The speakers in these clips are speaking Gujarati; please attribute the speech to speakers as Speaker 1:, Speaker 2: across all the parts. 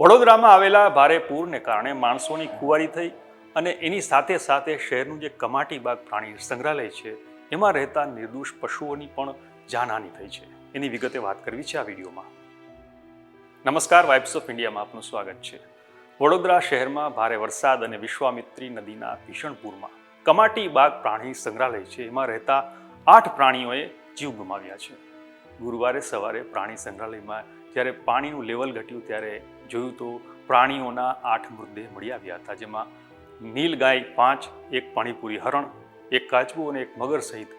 Speaker 1: વડોદરામાં આવેલા ભારે પૂરને કારણે માણસોની ખુવારી થઈ અને એની સાથે સાથે શહેરનું જે કમાટી બાગ પ્રાણી સંગ્રહાલય છે, એમાં રહેતા નિર્દોષ પશુઓની પણ જાનહાની થઈ છે. એની વિગતે વાત કરવી છે આ વિડીયોમાં. નમસ્કાર વાઇબ્સ ઓફ ઇન્ડિયામાં આપનું સ્વાગત છે. વડોદરા શહેરમાં ભારે વરસાદ અને વિશ્વામિત્રી નદીના ભીષણ પૂરમાં કમાટી બાગ પ્રાણી સંગ્રહાલય છે. એમાં રહેતા આઠ પ્રાણીઓએ જીવ ગુમાવ્યા છે. ગુરુવારે સવારે પ્રાણી સંગ્રહાલયમાં જ્યારે પાણીનું લેવલ ઘટ્યું ત્યારે જોયું તો પ્રાણીઓના આઠ મૃતદેહ મળી આવ્યા હતા, જેમાં નીલગાય પાંચ, એક પાણીપુરી હરણ, એક કાચબું અને એક મગર સહિત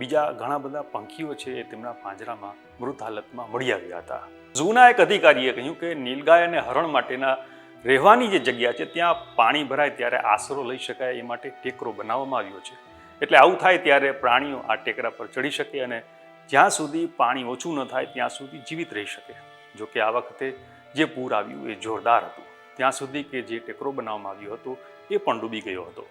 Speaker 1: બીજા ઘણા બધા પંખીઓ છે એ તેમના પાંજરામાં મૃત હાલતમાં મળી આવ્યા હતા. ઝૂના એક અધિકારીએ કહ્યું કે નીલગાય અને હરણ માટેના રહેવાની જે જગ્યા છે, ત્યાં પાણી ભરાય ત્યારે આશરો લઈ શકાય એ માટે ટેકરો બનાવવામાં આવ્યો છે. એટલે આવું થાય ત્યારે પ્રાણીઓ આ ટેકરા પર ચડી શકે અને જ્યાં સુધી પાણી ઓછું ન થાય, ત્યાં સુધી જીવિત રહી શકે. જો કે આ વખતે જે પૂર આવ્યું એ જોરદાર હતું. ત્યાં સુધી કે જે ટેકરો બનાવવામાં આવ્યો હતો એ પણ ડૂબી ગયો હતો.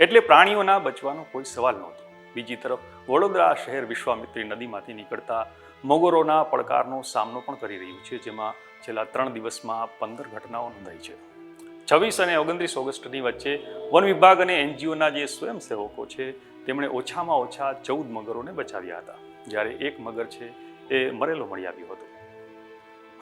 Speaker 1: એટલે પ્રાણીઓના બચવાનો કોઈ સવાલ નહોતો. બીજી તરફ, વડોદરા શહેર વિશ્વામિત્રી નદીમાંથી નીકળતા મગરોના પડકારનો સામનો પણ કરી રહ્યું છે, જેમાં છેલ્લા ત્રણ દિવસમાં પંદર ઘટનાઓ નોંધાઈ છે. છવ્વીસ અને ઓગણત્રીસ ઓગસ્ટની વચ્ચે વન વિભાગ અને એનજીઓના જે સ્વયંસેવકો છે, તેમણે ઓછામાં ઓછા ચૌદ મગરોને બચાવ્યા હતા. જ્યારે એક મગર છે, એ મરેલો મળી આવ્યો હતો.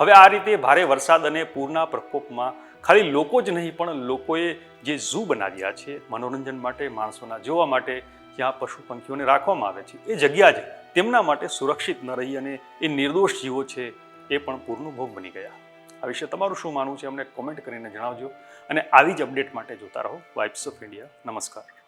Speaker 1: હવે આ રીતે ભારે વરસાદ અને પૂરના પ્રકોપમાં ખાલી લોકો જ નહીં, પણ લોકોએ જે ઝૂ બનાવ્યા છે મનોરંજન માટે, માણસોના જોવા માટે, જ્યાં પશુ પંખીઓને રાખવામાં આવે છે, એ જગ્યા જ તેમના માટે સુરક્ષિત ન રહી અને એ નિર્દોષ જીવો છે એ પણ પૂરનું ભોગ બની ગયા. આ વિશે તમારું શું માનવું છે, અમને કોમેન્ટ કરીને જણાવજો અને આવી જ અપડેટ માટે જોતા રહો વાઇબ્સ ઓફ ઇન્ડિયા. નમસ્કાર.